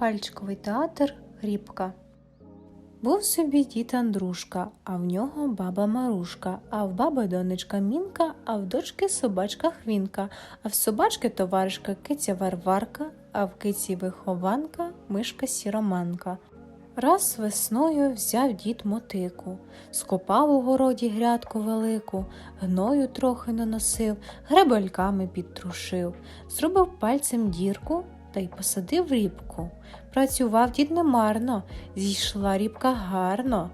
Пальчиковий театр Рібка. Був собі дід Андрушка, а в нього баба Марушка, а в баби донечка Мінка, а в дочки собачка Хвінка, а в собачки товаришка киця Варварка, а в киці вихованка мишка Сіроманка. Раз весною взяв дід мотику, скопав у городі грядку велику, гною трохи наносив, гребельками підтрушив, зробив пальцем дірку та й посадив рібку. Працював дід немарно, зійшла рібка гарно.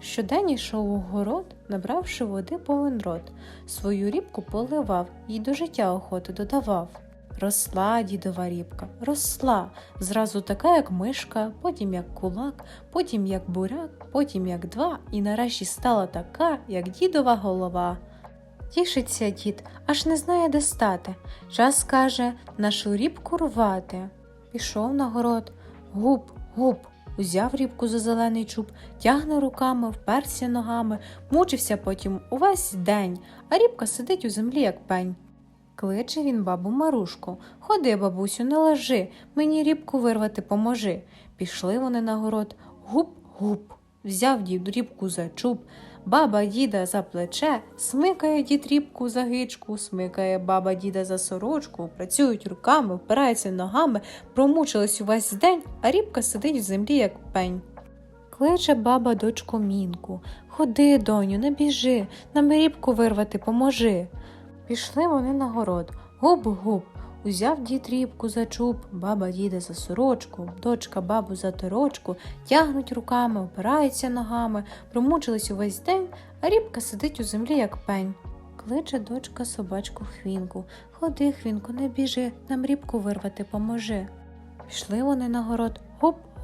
Щодень йшов у город, набравши води повен рот, свою рібку поливав, їй до життя охоту додавав. Росла дідова рібка, росла, зразу така, як мишка, потім як кулак, потім як буряк, потім як два, і нарешті стала така, як дідова голова. Тішиться дід, аж не знає, де стати. Час каже нашу рібку рвати. Пішов на город, гуп, гуп, узяв рібку за зелений чуб, тягне руками, вперся ногами, мучився потім увесь день, а рібка сидить у землі, як пень. Кличе він бабу Марушку. Ходи, бабусю, не лежи, мені рібку вирвати поможи. Пішли вони на город. Гуп-гуп. Взяв дід рібку за чуб, баба діда за плече, смикає дід рібку за гичку, смикає баба діда за сорочку, працюють руками, впираються ногами, промучились увесь день, а рібка сидить в землі, як пень. Кличе баба дочку мінку. Ходи, доню, не біжи, нам рібку вирвати поможи. Пішли вони на город. Гуп-гуп. Узяв дід рібку за чуб, баба діда за сорочку, дочка бабу за торочку, тягнуть руками, опираються ногами, промучились увесь день, а рібка сидить у землі, як пень. Кличе дочка собачку хвінку. Ходи, хвінку, не біжи, нам рібку вирвати поможи. Пішли вони на город.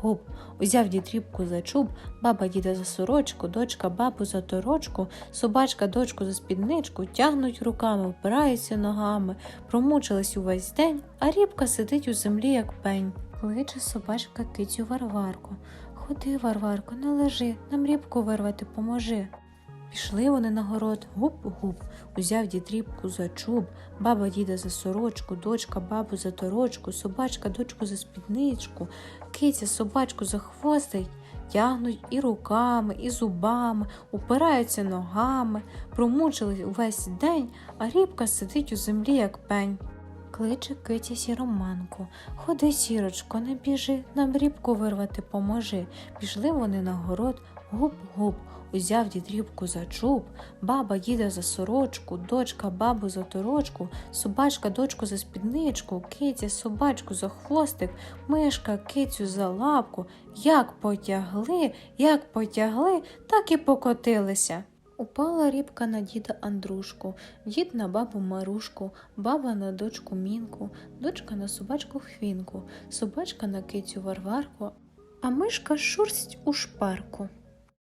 Гуп-гуп. Узяв дід рібку за чуб, баба діда за сорочку, дочка бабу за торочку, собачка дочку за спідничку, тягнуть руками, впираються ногами, промучилась увесь день, а рібка сидить у землі, як пень. Кличе собачка кицю Варварку. Ходи, Варварко, не лежи, нам рібку вирвати поможи. Пішли вони на город, гуп-гуп, узяв дід рібку за чуб, баба діда за сорочку, дочка бабу за торочку, собачка дочку за спідничку, киця собачку за хвостик, тягнуть і руками, і зубами, упираються ногами, промучились увесь день, а рібка сидить у землі, як пень. Кличе киця сіроманку. Ходи, сірочко, не біжи, нам рібку вирвати поможи. Пішли вони на город, гуп-гуп. Узяв дід рібку за чуб, баба діда за сорочку, дочка бабу за торочку, собачка дочку за спідничку, киця собачку за хвостик, мишка кицю за лапку. Як потягли, як потягли, так і покотилися. Упала рібка на діда Андрушку, дід на бабу Марушку, баба на дочку Мінку, дочка на собачку Хвінку, собачка на кицю Варварку, а мишка шурсть у шпарку.